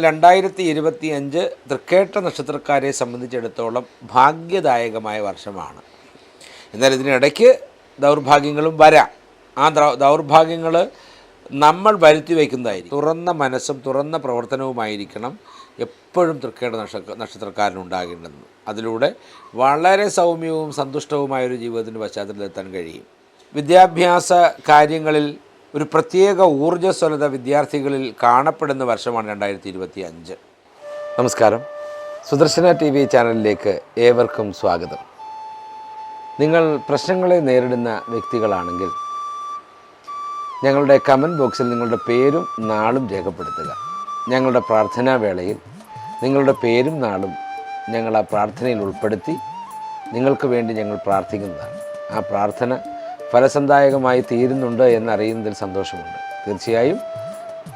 രണ്ടായിരത്തി ഇരുപത്തി അഞ്ച് തൃക്കേട്ട നക്ഷത്രക്കാരെ സംബന്ധിച്ചിടത്തോളം ഭാഗ്യദായകമായ വർഷമാണ്. എന്നാൽ ഇതിനിടയ്ക്ക് ദൗർഭാഗ്യങ്ങളും വരാം. ആ ദൗർഭാഗ്യങ്ങൾ നമ്മൾ വരുത്തി വയ്ക്കുന്നതായിരിക്കും. തുറന്ന മനസ്സും തുറന്ന പ്രവർത്തനവുമായിരിക്കണം എപ്പോഴും തൃക്കേട നക്ഷ നക്ഷത്രക്കാരനുണ്ടാകേണ്ടത്. അതിലൂടെ വളരെ സൗമ്യവും സന്തുഷ്ടവുമായൊരു ജീവിതത്തിന്റെ പശ്ചാത്തലത്തിലെത്താൻ കഴിയും. വിദ്യാഭ്യാസ കാര്യങ്ങളിൽ ഒരു പ്രത്യേക ഊർജസ്വലത വിദ്യാർത്ഥികളിൽ കാണപ്പെടുന്ന വർഷമാണ് രണ്ടായിരത്തി ഇരുപത്തി അഞ്ച് നമസ്കാരം. സുദർശന ടി വി ചാനലിലേക്ക് ഏവർക്കും സ്വാഗതം. നിങ്ങൾ പ്രശ്നങ്ങളെ നേരിടുന്ന വ്യക്തികളാണെങ്കിൽ ഞങ്ങളുടെ കമന്റ് ബോക്സിൽ നിങ്ങളുടെ പേരും നാളും രേഖപ്പെടുത്തുക. ഞങ്ങളുടെ പ്രാർത്ഥനാ വേളയിൽ നിങ്ങളുടെ പേരും നാളും ഞങ്ങൾ ആ പ്രാർത്ഥനയിൽ ഉൾപ്പെടുത്തി നിങ്ങൾക്ക് വേണ്ടി ഞങ്ങൾ പ്രാർത്ഥിക്കുന്നതാണ്. ആ പ്രാർത്ഥന ഫലസന്ദായകമായി തീരുന്നുണ്ട് എന്നറിയുന്നതിൽ സന്തോഷമുണ്ട്. തീർച്ചയായും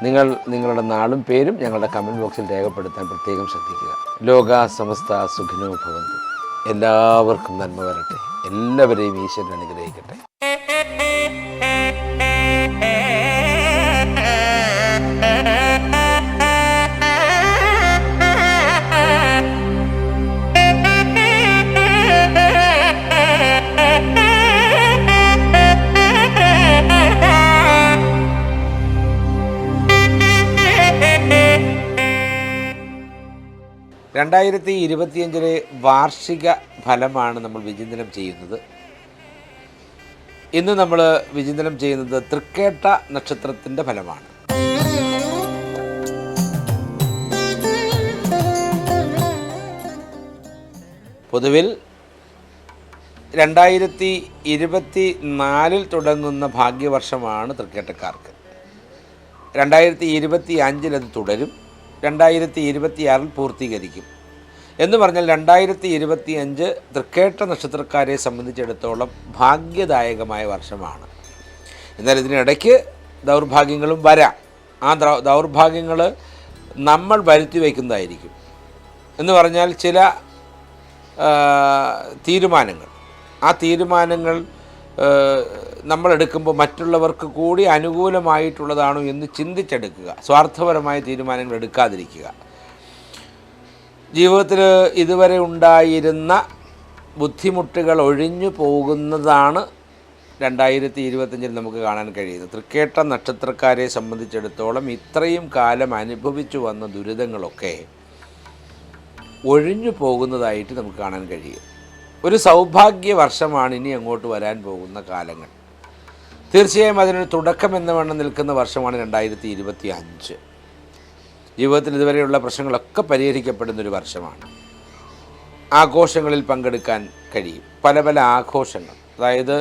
നിങ്ങൾ നിങ്ങളുടെ നാളും പേരും ഞങ്ങളുടെ കമന്റ് ബോക്സിൽ രേഖപ്പെടുത്താൻ പ്രത്യേകം ശ്രദ്ധിക്കുക. ലോക സമസ്ത സുഖിനോ ഭവന്തു. എല്ലാവർക്കും നന്മ വരട്ടെ. എല്ലാവരെയും ഈശ്വരൻ അനുഗ്രഹിക്കട്ടെ. രണ്ടായിരത്തി ഇരുപത്തിയഞ്ചിലെ വാർഷിക ഫലമാണ് നമ്മൾ വിചിന്തനം ചെയ്യുന്നത്. ഇന്ന് നമ്മൾ വിചിന്തനം ചെയ്യുന്നത് തൃക്കേട്ട നക്ഷത്രത്തിന്റെ ഫലമാണ്. പൊതുവിൽ രണ്ടായിരത്തി ഇരുപത്തി നാലിൽ തുടങ്ങുന്ന ഭാഗ്യവർഷമാണ് തൃക്കേട്ടക്കാർക്ക്. രണ്ടായിരത്തി ഇരുപത്തി അഞ്ചിൽ അത് തുടരും. രണ്ടായിരത്തി ഇരുപത്തിയാറിൽ പൂർത്തീകരിക്കും. എന്ന് പറഞ്ഞാൽ രണ്ടായിരത്തി ഇരുപത്തി അഞ്ച് തൃക്കേട്ട നക്ഷത്രക്കാരെ സംബന്ധിച്ചിടത്തോളം ഭാഗ്യദായകമായ വർഷമാണ്. എന്നാൽ ഇതിനിടയ്ക്ക് ദൗർഭാഗ്യങ്ങളും വരാം. ആ ദൗർഭാഗ്യങ്ങൾ നമ്മൾ വരുത്തി വയ്ക്കുന്നതായിരിക്കും. എന്ന് പറഞ്ഞാൽ ചില തീരുമാനങ്ങൾ. ആ തീരുമാനങ്ങൾ നമ്മൾ എടുക്കുമ്പോൾ മറ്റുള്ളവർക്ക് കൂടി അനുകൂലമായിട്ടുള്ളതാണോ എന്ന് ചിന്തിച്ചെടുക്കുക. സ്വാർത്ഥപരമായ തീരുമാനങ്ങൾ എടുക്കാതിരിക്കുക. ജീവിതത്തിൽ ഇതുവരെ ഉണ്ടായിരുന്ന ബുദ്ധിമുട്ടുകൾ ഒഴിഞ്ഞു പോകുന്നതാണ് രണ്ടായിരത്തി ഇരുപത്തഞ്ചിൽ നമുക്ക് കാണാൻ കഴിയുന്നത്. തൃക്കേട്ട നക്ഷത്രക്കാരെ സംബന്ധിച്ചിടത്തോളം ഇത്രയും കാലം അനുഭവിച്ചു വന്ന ദുരിതങ്ങളൊക്കെ ഒഴിഞ്ഞു പോകുന്നതായിട്ട് നമുക്ക് കാണാൻ കഴിയും. ഒരു സൗഭാഗ്യ വർഷമാണ് ഇനി അങ്ങോട്ട് വരാൻ പോകുന്ന കാലങ്ങൾ. തീർച്ചയായും അതിനൊരു തുടക്കം എന്ന വണ്ണം നിൽക്കുന്ന വർഷമാണ് രണ്ടായിരത്തി ഇരുപത്തി അഞ്ച് ജീവിതത്തിൽ ഇതുവരെയുള്ള പ്രശ്നങ്ങളൊക്കെ പരിഹരിക്കപ്പെടുന്നൊരു വർഷമാണ്. ആഘോഷങ്ങളിൽ പങ്കെടുക്കാൻ കഴിയും. പല പല ആഘോഷങ്ങൾ. അതായത്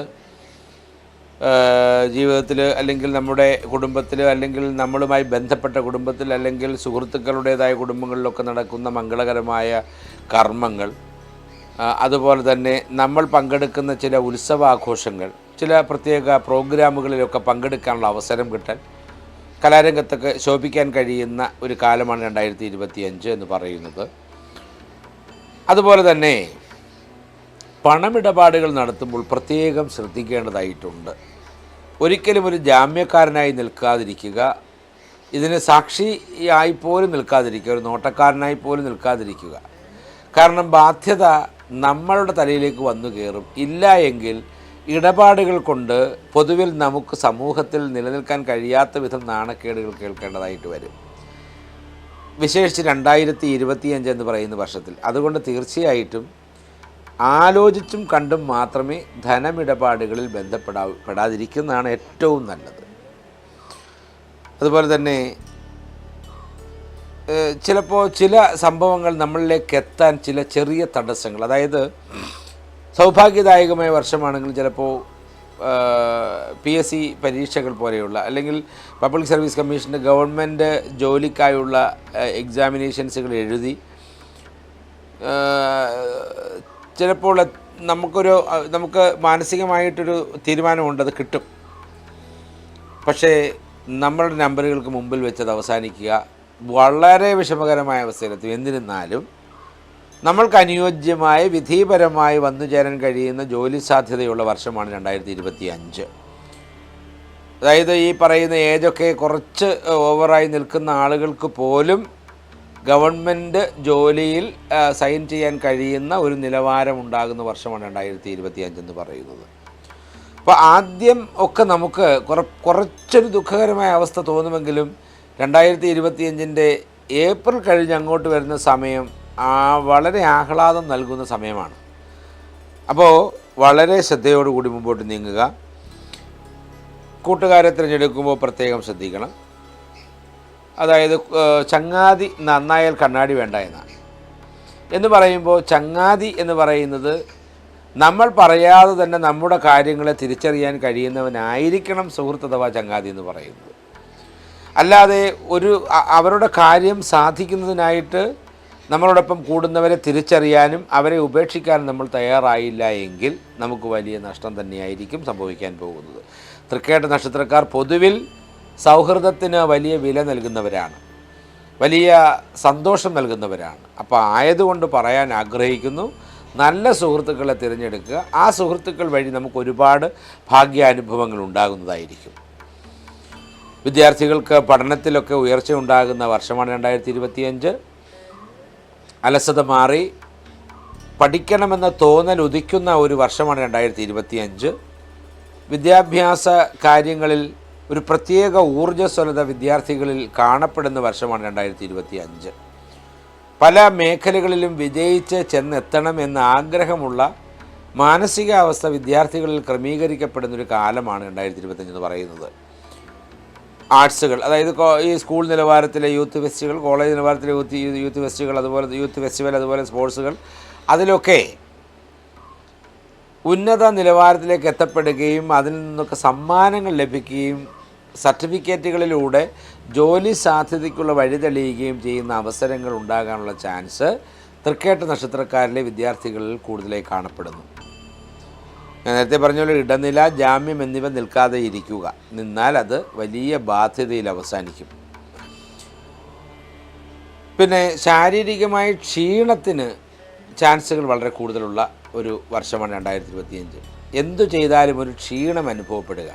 ജീവിതത്തിൽ അല്ലെങ്കിൽ നമ്മുടെ കുടുംബത്തിൽ അല്ലെങ്കിൽ നമ്മളുമായി ബന്ധപ്പെട്ട കുടുംബത്തിൽ അല്ലെങ്കിൽ സുഹൃത്തുക്കളുടേതായ കുടുംബങ്ങളിലൊക്കെ നടക്കുന്ന മംഗളകരമായ കർമ്മങ്ങൾ. അതുപോലെ തന്നെ നമ്മൾ പങ്കെടുക്കുന്ന ചില ഉത്സവാഘോഷങ്ങൾ ചില പ്രത്യേക പ്രോഗ്രാമുകളിലൊക്കെ പങ്കെടുക്കാനുള്ള അവസരം കിട്ടാൻ കലാരംഗത്തൊക്കെ ശോഭിക്കാൻ കഴിയുന്ന ഒരു കാലമാണ് രണ്ടായിരത്തി ഇരുപത്തി അഞ്ച് എന്ന് പറയുന്നത്. അതുപോലെ തന്നെ പണമിടപാടുകൾ നടത്തുമ്പോൾ പ്രത്യേകം ശ്രദ്ധിക്കേണ്ടതായിട്ടുണ്ട്. ഒരിക്കലും ഒരു ജാമ്യക്കാരനായി നിൽക്കാതിരിക്കുക ഇതിന് സാക്ഷിയായി പോലും നിൽക്കാതിരിക്കുക ഒരു നോട്ടക്കാരനായി പോലും നിൽക്കാതിരിക്കുക. കാരണം ബാധ്യത നമ്മളുടെ തലയിലേക്ക് വന്നു കയറും. ഇല്ല എങ്കിൽ ഇടപാടുകൾ കൊണ്ട് പൊതുവിൽ നമുക്ക് സമൂഹത്തിൽ നിലനിൽക്കാൻ കഴിയാത്ത വിധം നാണക്കേടുകൾ കേൾക്കേണ്ടതായിട്ട് വരും. വിശേഷിച്ച് രണ്ടായിരത്തി ഇരുപത്തിയഞ്ച് എന്ന് പറയുന്ന വർഷത്തിൽ. അതുകൊണ്ട് തീർച്ചയായിട്ടും ആലോചിച്ചും കണ്ടും മാത്രമേ ധനമിടപാടുകളിൽ ബന്ധപ്പെടാ പെടാതിരിക്കുന്നതാണ് ഏറ്റവും നല്ലത്. അതുപോലെ തന്നെ ചിലപ്പോൾ ചില സംഭവങ്ങൾ നമ്മളിലേക്ക് എത്താൻ ചില ചെറിയ തടസ്സങ്ങൾ അതായത് സൗഭാഗ്യദായകമായ വർഷമാണെങ്കിൽ ചിലപ്പോൾ പി എസ് സി പരീക്ഷകൾ പോലെയുള്ള അല്ലെങ്കിൽ പബ്ലിക് സർവീസ് കമ്മീഷന്റെ ഗവൺമെന്റ് ജോലിക്കായുള്ള എക്സാമിനേഷൻസുകൾ എഴുതി ചിലപ്പോൾ നമുക്കൊരു നമുക്ക് മാനസികമായിട്ടൊരു തീരുമാനമുണ്ട് അത് കിട്ടും. പക്ഷേ നമ്മളുടെ നമ്പറുകൾക്ക് മുമ്പിൽ വെച്ചത് അവസാനിക്കുക വളരെ വിഷമകരമായ അവസ്ഥയിലെത്തും. എന്നിരുന്നാലും നമ്മൾക്ക് അനുയോജ്യമായ വിധിപരമായി വന്നു ചേരാൻ കഴിയുന്ന ജോലി സാധ്യതയുള്ള വർഷമാണ് രണ്ടായിരത്തി ഇരുപത്തി അഞ്ച് അതായത് ഈ പറയുന്ന ഏജൊക്കെ കുറച്ച് ഓവറായി നിൽക്കുന്ന ആളുകൾക്ക് പോലും ഗവൺമെന്റ് ജോലിയിൽ സൈൻ ചെയ്യാൻ കഴിയുന്ന ഒരു നിലവാരം ഉണ്ടാകുന്ന വർഷമാണ് രണ്ടായിരത്തി ഇരുപത്തി അഞ്ചെന്ന് പറയുന്നത്. അപ്പോൾ ആദ്യം ഒക്കെ നമുക്ക് കുറ കുറച്ചൊരു ദുഃഖകരമായ അവസ്ഥ തോന്നുമെങ്കിലും രണ്ടായിരത്തി ഇരുപത്തിയഞ്ചിന്റെ ഏപ്രിൽ കഴിഞ്ഞ് അങ്ങോട്ട് വരുന്ന സമയം വളരെ ആഹ്ലാദം നൽകുന്ന സമയമാണ്. അപ്പോൾ വളരെ ശ്രദ്ധയോടുകൂടി മുമ്പോട്ട് നീങ്ങുക. കൂട്ടുകാരെ തിരഞ്ഞെടുക്കുമ്പോൾ പ്രത്യേകം ശ്രദ്ധിക്കണം. അതായത് ചങ്ങാതി നന്നായാൽ കണ്ണാടി വേണ്ട എന്നാണ്. എന്ന് പറയുമ്പോൾ ചങ്ങാതി എന്ന് പറയുന്നത് നമ്മൾ പറയാതെ തന്നെ നമ്മുടെ കാര്യങ്ങളെ തിരിച്ചറിയാൻ കഴിയുന്നവനായിരിക്കണം സുഹൃത്ത് അഥവാ ചങ്ങാതി എന്ന് പറയുന്നത്. അല്ലാതെ ഒരു അവരുടെ കാര്യം സാധിക്കുന്നതിനായിട്ട് നമ്മളോടൊപ്പം കൂടുന്നവരെ തിരിച്ചറിയാനും അവരെ ഉപേക്ഷിക്കാനും നമ്മൾ തയ്യാറായില്ല എങ്കിൽ നമുക്ക് വലിയ നഷ്ടം തന്നെയായിരിക്കും സംഭവിക്കാൻ പോകുന്നത്. തൃക്കേട്ട നക്ഷത്രക്കാർ പൊതുവിൽ സൗഹൃദത്തിന് വലിയ വില നൽകുന്നവരാണ്. വലിയ സന്തോഷം നൽകുന്നവരാണ്. അപ്പോൾ ആയതുകൊണ്ട് പറയാൻ ആഗ്രഹിക്കുന്നു നല്ല സുഹൃത്തുക്കളെ തിരഞ്ഞെടുക്കുക. ആ സുഹൃത്തുക്കൾ വഴി നമുക്ക് ഒരുപാട് ഭാഗ്യാനുഭവങ്ങൾ ഉണ്ടാകുന്നതായിരിക്കും. വിദ്യാർത്ഥികൾക്ക് പഠനത്തിലൊക്കെ ഉയർച്ച ഉണ്ടാകുന്ന വർഷമാണ് രണ്ടായിരത്തി ഇരുപത്തിയഞ്ച്. അലസത മാറി പഠിക്കണമെന്ന തോന്നൽ ഉദിക്കുന്ന ഒരു വർഷമാണ് രണ്ടായിരത്തി ഇരുപത്തി അഞ്ച് വിദ്യാഭ്യാസ കാര്യങ്ങളിൽ ഒരു പ്രത്യേക ഊർജസ്വലത വിദ്യാർത്ഥികളിൽ കാണപ്പെടുന്ന വർഷമാണ് രണ്ടായിരത്തി ഇരുപത്തി അഞ്ച് പല മേഖലകളിലും വിജയിച്ച് ചെന്നെത്തണം എന്ന ആഗ്രഹമുള്ള മാനസികാവസ്ഥ വിദ്യാർത്ഥികളിൽ ക്രമീകരിക്കപ്പെടുന്നൊരു കാലമാണ് രണ്ടായിരത്തി ഇരുപത്തഞ്ച് എന്ന് പറയുന്നത്. ആർട്സുകൾ. അതായത് ഈ സ്കൂൾ നിലവാരത്തിലെ യൂത്ത് ഫെസ്റ്റിവൽ കോളേജ് നിലവാരത്തിലെ യൂത്ത് യൂത്ത് ഫെസ്റ്റിവൽ അതുപോലെ യൂത്ത് ഫെസ്റ്റിവൽ അതുപോലെ സ്പോർട്സുകൾ അതിലൊക്കെ ഉന്നത നിലവാരത്തിലേക്ക് എത്തപ്പെടുകയും അതിൽ നിന്നൊക്കെ സമ്മാനങ്ങൾ ലഭിക്കുകയും സർട്ടിഫിക്കറ്റുകളിലൂടെ ജോലി സാധ്യതയ്ക്കുള്ള വഴി തെളിയുകയും ചെയ്യുന്ന അവസരങ്ങൾ ഉണ്ടാകാനുള്ള ചാൻസ് തൃക്കേട്ട നക്ഷത്രക്കാരിലെ വിദ്യാർത്ഥികളിൽ കൂടുതലായി കാണപ്പെടുന്നു. ഞാൻ നേരത്തെ പറഞ്ഞ പോലെ ഇടനില ജാമ്യം എന്നിവ നിൽക്കാതെ ഇരിക്കുക. നിന്നാൽ അത് വലിയ ബാധ്യതയിൽ അവസാനിക്കും. പിന്നെ ശാരീരികമായ ക്ഷീണത്തിന് ചാൻസുകൾ വളരെ കൂടുതലുള്ള ഒരു വർഷമാണ് രണ്ടായിരത്തി ഇരുപത്തിയഞ്ച് എന്തു ചെയ്താലും ഒരു ക്ഷീണം അനുഭവപ്പെടുക.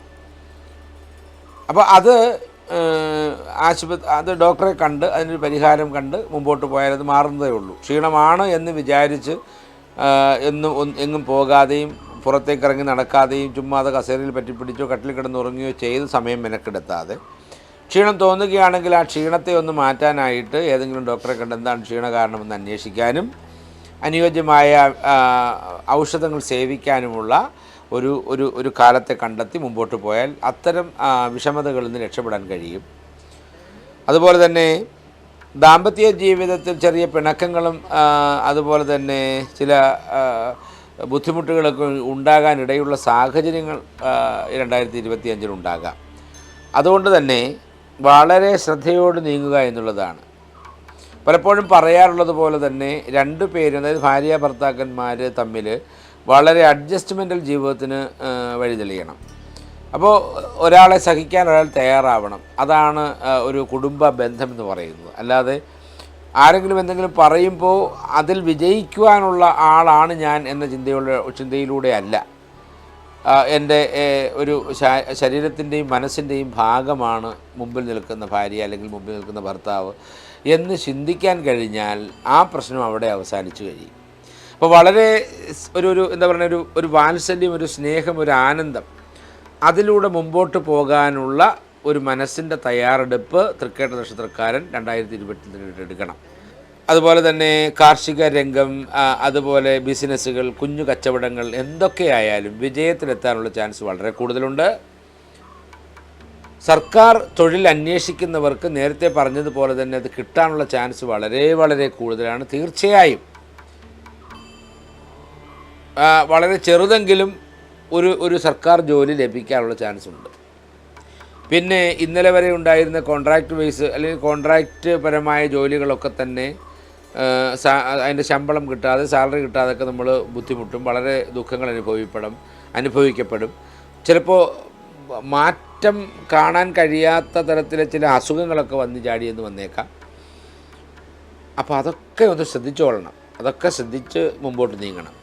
അപ്പോൾ അത് ആശുപത്രി അത് ഡോക്ടറെ കണ്ട് അതിനൊരു പരിഹാരം കണ്ട് മുമ്പോട്ട് പോയാൽ അത് മാറുന്നതേ ഉള്ളൂ. ക്ഷീണമാണ് എന്ന് വിചാരിച്ച് എന്നും എങ്ങും പോകാതെയും പുറത്തേക്ക് ഇറങ്ങി നടക്കാതെയും ചുമ്മാ അത് കസേരയിൽ പറ്റിപ്പിടിച്ചോ കട്ടിൽ കിടന്ന് ഉറങ്ങുകയോ ചെയ്ത് സമയം മെനക്കെടുത്താതെ. ക്ഷീണം തോന്നുകയാണെങ്കിൽ ആ ക്ഷീണത്തെ ഒന്ന് മാറ്റാനായിട്ട് ഏതെങ്കിലും ഡോക്ടറെ കണ്ട് എന്താണ് ക്ഷീണ കാരണമെന്ന് അന്വേഷിക്കാനും അനുയോജ്യമായ ഔഷധങ്ങൾ സേവിക്കാനുമുള്ള ഒരു ഒരു ഒരു കാലത്തെ കണ്ടെത്തി മുമ്പോട്ട് പോയാൽ അത്തരം വിഷമതകളിൽ നിന്ന് രക്ഷപ്പെടാൻ കഴിയും. അതുപോലെ തന്നെ ദാമ്പത്യ ജീവിതത്തിൽ ചെറിയ പിണക്കങ്ങളും അതുപോലെ തന്നെ ചില ബുദ്ധിമുട്ടുകളൊക്കെ ഉണ്ടാകാനിടയുള്ള സാഹചര്യങ്ങൾ രണ്ടായിരത്തി ഇരുപത്തി അഞ്ചിലുണ്ടാകാം അതുകൊണ്ട് തന്നെ വളരെ ശ്രദ്ധയോട് നീങ്ങുക എന്നുള്ളതാണ്. പലപ്പോഴും പറയാറുള്ളത് പോലെ തന്നെ രണ്ട് പേര് അതായത് ഭാര്യ ഭർത്താക്കന്മാർ തമ്മിൽ വളരെ അഡ്ജസ്റ്റ്മെന്റൽ ജീവിതത്തിന് വഴിതെളിയണം വഴി തെളിയണം. അപ്പോൾ ഒരാളെ സഹിക്കാൻ ഒരാൾ തയ്യാറാവണം. അതാണ് ഒരു കുടുംബ ബന്ധം എന്ന് പറയുന്നത്. അല്ലാതെ ആരെങ്കിലും എന്തെങ്കിലും പറയുമ്പോൾ അതിൽ വിജയിക്കുവാനുള്ള ആളാണ് ഞാൻ എന്ന ചിന്തയുള്ള ചിന്തയിലൂടെ അല്ല. എന്റെ ഒരു ശരീരത്തിന്റെയും മനസ്സിന്റെയും ഭാഗമാണ് മുമ്പിൽ നിൽക്കുന്ന ഭാര്യ അല്ലെങ്കിൽ മുമ്പിൽ നിൽക്കുന്ന ഭർത്താവ് എന്ന് ചിന്തിക്കാൻ കഴിഞ്ഞാൽ ആ പ്രശ്നം അവിടെ അവസാനിച്ചു കഴിയും. അപ്പോൾ വളരെ ഒരു ഒരു എന്താ പറയുക ഒരു ഒരു വാത്സല്യം ഒരു സ്നേഹം ഒരു ആനന്ദം അതിലൂടെ മുമ്പോട്ട് പോകാനുള്ള ഒരു മനസ്സിന്റെ തയ്യാറെടുപ്പ് തൃക്കേട്ട നക്ഷത്രക്കാരൻ രണ്ടായിരത്തി ഇരുപത്തി എടുക്കണം. അതുപോലെ തന്നെ കാർഷിക രംഗം അതുപോലെ ബിസിനസ്സുകൾ കുഞ്ഞു കച്ചവടങ്ങൾ എന്തൊക്കെയായാലും വിജയത്തിലെത്താനുള്ള ചാൻസ് വളരെ കൂടുതലുണ്ട്. സർക്കാർ തൊഴിൽ അന്വേഷിക്കുന്നവർക്ക് നേരത്തെ പറഞ്ഞതുപോലെ തന്നെ അത് കിട്ടാനുള്ള ചാൻസ് വളരെ വളരെ കൂടുതലാണ്. തീർച്ചയായും വളരെ ചെറുതെങ്കിലും ഒരു ഒരു സർക്കാർ ജോലി ലഭിക്കാനുള്ള ചാൻസ് ഉണ്ട് പിന്നെ ഇന്നലെ വരെ ഉണ്ടായിരുന്ന കോൺട്രാക്ട് ബേസ് അല്ലെങ്കിൽ കോൺട്രാക്റ്റ് പരമായ ജോലികളൊക്കെ തന്നെ അതിന്റെ ശമ്പളം കിട്ടാതെ സാലറി കിട്ടാതെയൊക്കെ നമ്മൾ ബുദ്ധിമുട്ടും വളരെ ദുഃഖങ്ങൾ അനുഭവിപ്പെടും അനുഭവിക്കപ്പെടും. ചിലപ്പോൾ മാറ്റം കാണാൻ കഴിയാത്ത തരത്തിലെ ചില അസുഖങ്ങളൊക്കെ വന്ന് ചാടിയെന്ന് വന്നേക്കാം. അപ്പോൾ അതൊക്കെ ഒന്ന് ശ്രദ്ധിച്ചോളണം അതൊക്കെ ശ്രദ്ധിച്ച് മുമ്പോട്ട് നീങ്ങണം.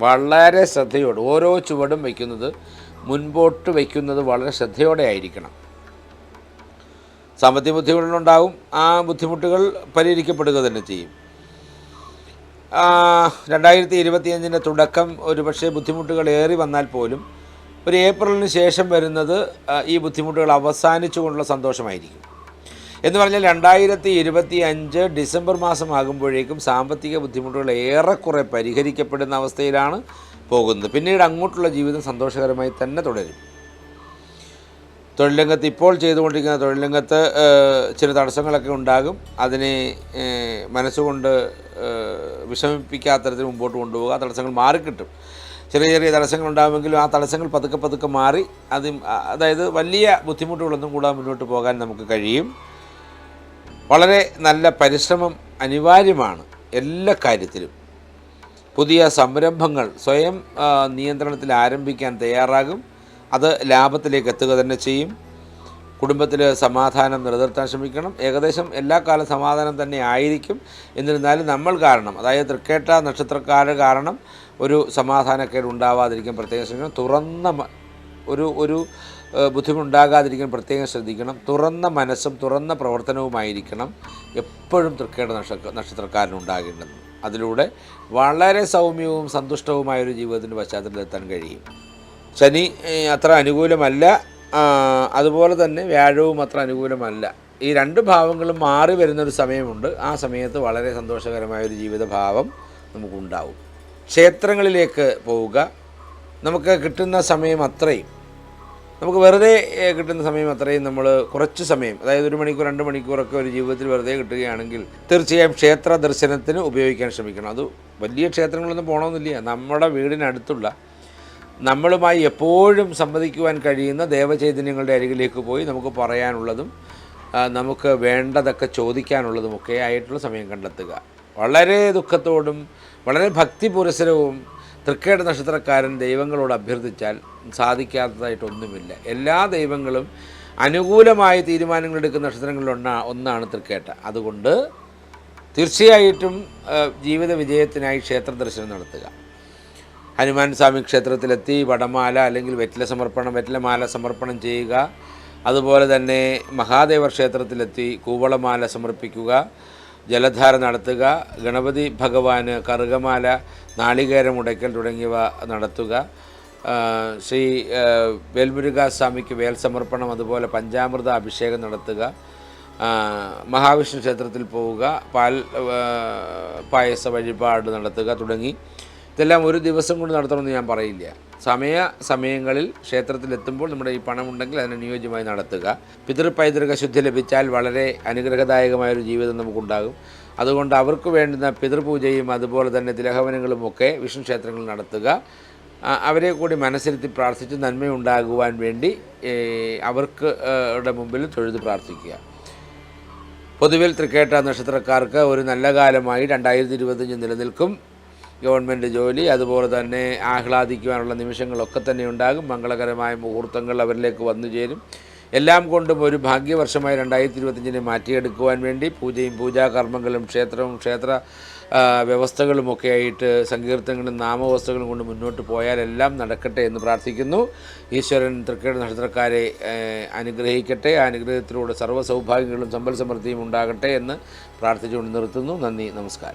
വളരെ ശ്രദ്ധയോട് ഓരോ ചുവടും വയ്ക്കുന്നത് മുൻപോട്ട് വയ്ക്കുന്നത് വളരെ ശ്രദ്ധയോടെ ആയിരിക്കണം സാമ്പത്തിക ബുദ്ധിമുട്ടുകളുണ്ടാകും. ആ ബുദ്ധിമുട്ടുകൾ പരിഹരിക്കപ്പെടുക തന്നെ ചെയ്യും. രണ്ടായിരത്തി ഇരുപത്തിയഞ്ചിന്റെ തുടക്കം ഒരുപക്ഷെ ബുദ്ധിമുട്ടുകൾ ഏറി വന്നാൽ പോലും ഒരു ഏപ്രിലിന് ശേഷം വരുന്നത് ഈ ബുദ്ധിമുട്ടുകൾ അവസാനിച്ചുകൊണ്ടുള്ള സന്തോഷമായിരിക്കും. എന്ന് പറഞ്ഞാൽ രണ്ടായിരത്തി ഇരുപത്തി അഞ്ച് ഡിസംബർ മാസമാകുമ്പോഴേക്കും സാമ്പത്തിക ബുദ്ധിമുട്ടുകൾ ഏറെക്കുറെ പരിഹരിക്കപ്പെടുന്ന അവസ്ഥയിലാണ് പോകുന്നത്. പിന്നീട് അങ്ങോട്ടുള്ള ജീവിതം സന്തോഷകരമായി തന്നെ തുടരും. തൊഴിൽ രംഗത്ത് ഇപ്പോൾ ചെയ്തുകൊണ്ടിരിക്കുന്ന ഏഹ്, ചില തടസ്സങ്ങളൊക്കെ ഉണ്ടാകും. അതിനെ മനസ്സുകൊണ്ട് വിഷമിപ്പിക്കാത്ത തരത്തിൽ മുമ്പോട്ട് കൊണ്ടുപോകുക തടസ്സങ്ങൾ മാറിക്കിട്ടും. ചെറിയ ചെറിയ തടസ്സങ്ങൾ ഉണ്ടാകുമെങ്കിലും ആ തടസ്സങ്ങൾ പതുക്കെ പതുക്കെ മാറി അത് അതായത് വലിയ ബുദ്ധിമുട്ടുകളൊന്നും കൂടാതെ മുന്നോട്ട് പോകാൻ നമുക്ക് കഴിയും. വളരെ നല്ല പരിശ്രമം അനിവാര്യമാണ് എല്ലാ കാര്യത്തിലും. പുതിയ സംരംഭങ്ങൾ സ്വയം നിയന്ത്രണത്തിൽ ആരംഭിക്കാൻ തയ്യാറാകും. അത് ലാഭത്തിലേക്ക് എത്തുക തന്നെ ചെയ്യും. കുടുംബത്തിൽ സമാധാനം നിലനിർത്താൻ ശ്രമിക്കണം. ഏകദേശം എല്ലാ കാലം സമാധാനം തന്നെ ആയിരിക്കും. എന്നിരുന്നാലും നമ്മൾ കാരണം അതായത് തൃക്കേട്ട നക്ഷത്രക്കാർ കാരണം ഒരു സമാധാനക്കേട് ഉണ്ടാവാതിരിക്കാൻ പ്രത്യേകം ശ്രമിക്കണം. തുറന്ന ഒരു ഒരു ബുദ്ധിമുട്ടുണ്ടാകാതിരിക്കാൻ പ്രത്യേകം ശ്രദ്ധിക്കണം. തുറന്ന മനസ്സും തുറന്ന പ്രവർത്തനവുമായിരിക്കണം എപ്പോഴും തൃക്കേട നക്ഷ നക്ഷത്രക്കാരനുണ്ടാകേണ്ടത്. അതിലൂടെ വളരെ സൗമ്യവും സന്തുഷ്ടവുമായൊരു ജീവിതത്തിന്റെ പശ്ചാത്തലത്തിലെത്താൻ കഴിയും. ശനി അത്ര അനുകൂലമല്ല. അതുപോലെ തന്നെ വ്യാഴവും അത്ര അനുകൂലമല്ല. ഈ രണ്ട് ഭാവങ്ങളും മാറി വരുന്നൊരു സമയമുണ്ട്. ആ സമയത്ത് വളരെ സന്തോഷകരമായൊരു ജീവിതഭാവം നമുക്കുണ്ടാവും. ക്ഷേത്രങ്ങളിലേക്ക് പോവുക. നമുക്ക് കിട്ടുന്ന സമയം അത്രയും. നമുക്ക് വെറുതെ കിട്ടുന്ന സമയം അത്രയും നമ്മൾ കുറച്ച് സമയം അതായത് ഒരു മണിക്കൂർ രണ്ട് മണിക്കൂറൊക്കെ ഒരു ജീവിതത്തിൽ വെറുതെ കിട്ടുകയാണെങ്കിൽ തീർച്ചയായും ക്ഷേത്ര ദർശനത്തിന് ഉപയോഗിക്കാൻ ശ്രമിക്കണം. അത് വലിയ ക്ഷേത്രങ്ങളൊന്നും പോകണമെന്നില്ല നമ്മുടെ വീടിനടുത്തുള്ള നമ്മളുമായി എപ്പോഴും സംവദിക്കുവാൻ കഴിയുന്ന ദേവചൈതന്യങ്ങളുടെ അരികിലേക്ക് പോയി നമുക്ക് പറയാനുള്ളതും നമുക്ക് വേണ്ടതൊക്കെ ചോദിക്കാനുള്ളതുമൊക്കെ ആയിട്ടുള്ള സമയം കണ്ടെത്തുക. വളരെ ദുഃഖത്തോടും വളരെ ഭക്തി പുരസരവും തൃക്കേട് നക്ഷത്രക്കാരൻ ദൈവങ്ങളോട് അഭ്യർത്ഥിച്ചാൽ സാധിക്കാത്തതായിട്ടൊന്നുമില്ല. എല്ലാ ദൈവങ്ങളും അനുകൂലമായ തീരുമാനങ്ങൾ എടുക്കുന്ന നക്ഷത്രങ്ങളിലൊന്ന ഒന്നാണ് തൃക്കേട്ട. അതുകൊണ്ട് തീർച്ചയായിട്ടും ജീവിത വിജയത്തിനായി ക്ഷേത്ര ദർശനം നടത്തുക. ഹനുമാൻ സ്വാമി ക്ഷേത്രത്തിലെത്തി വടമാല അല്ലെങ്കിൽ വെറ്റില സമർപ്പണം വെറ്റിലമാല സമർപ്പണം ചെയ്യുക. അതുപോലെ തന്നെ മഹാദേവ ക്ഷേത്രത്തിലെത്തി കൂവളമാല സമർപ്പിക്കുക. ജലധാര നടത്തുക ഗണപതി ഭഗവാന് കറുകമാല നാളികേരം ഉടയ്ക്കൽ തുടങ്ങിയവ നടത്തുക. ശ്രീ വേൽമുരുകാസ്വാമിക്ക് വേൽമുരുക സ്വാമിക്ക് വേൽ സമർപ്പണം അതുപോലെ പഞ്ചാമൃത അഭിഷേകം നടത്തുക. മഹാവിഷ്ണു ക്ഷേത്രത്തിൽ പോവുക പാൽ പായസ വഴിപാട് നടത്തുക തുടങ്ങി. ഇതെല്ലാം ഒരു ദിവസം കൊണ്ട് നടത്തണമെന്ന് ഞാൻ പറയില്ല. സമയ സമയങ്ങളിൽ ക്ഷേത്രത്തിലെത്തുമ്പോൾ നമ്മുടെ ഈ പണമുണ്ടെങ്കിൽ അതിനെ അനുയോജ്യമായി നടത്തുക. പിതൃ പൈതൃക ശുദ്ധി ലഭിച്ചാൽ വളരെ അനുഗ്രഹദായകമായൊരു ജീവിതം നമുക്കുണ്ടാകും. അതുകൊണ്ട് അവർക്ക് വേണ്ടുന്ന പിതൃപൂജയും അതുപോലെ തന്നെ തിലഹവനങ്ങളും ഒക്കെ വിഷ്ണു ക്ഷേത്രങ്ങൾ നടത്തുക. അവരെ കൂടി മനസ്സിരുത്തി പ്രാർത്ഥിച്ച് നന്മയുണ്ടാകുവാൻ വേണ്ടി അവർക്ക് മുമ്പിൽ തൊഴുത് പ്രാർത്ഥിക്കുക. പൊതുവിൽ തൃക്കേട്ട നക്ഷത്രക്കാർക്ക് ഒരു നല്ല കാലമായി രണ്ടായിരത്തി ഇരുപത്തഞ്ച് നിലനിൽക്കും. ഗവൺമെന്റ് ജോലി അതുപോലെ തന്നെ ആഹ്ലാദിക്കുവാനുള്ള നിമിഷങ്ങളൊക്കെ തന്നെ ഉണ്ടാകും. മംഗളകരമായ മുഹൂർത്തങ്ങൾ അവരിലേക്ക് വന്നു ചേരും. എല്ലാം കൊണ്ടും ഒരു ഭാഗ്യവർഷമായി രണ്ടായിരത്തി ഇരുപത്തഞ്ചിനെ മാറ്റിയെടുക്കുവാൻ വേണ്ടി പൂജയും പൂജാകർമ്മങ്ങളും ക്ഷേത്രവും ക്ഷേത്ര വ്യവസ്ഥകളുമൊക്കെ ആയിട്ട് സങ്കീർത്തനങ്ങളും നാമവസ്ഥകളും കൊണ്ട് മുന്നോട്ട് പോയാൽ എല്ലാം നടക്കട്ടെ എന്ന് പ്രാർത്ഥിക്കുന്നു. ഈശ്വരൻ തൃക്കേട് നക്ഷത്രക്കാരെ അനുഗ്രഹിക്കട്ടെ. ആ അനുഗ്രഹത്തിലൂടെ സർവ സൗഭാഗ്യങ്ങളും സമ്പൽ സമൃദ്ധിയും ഉണ്ടാകട്ടെ എന്ന് പ്രാർത്ഥിച്ചുകൊണ്ട് നിർത്തുന്നു. നന്ദി നമസ്കാരം.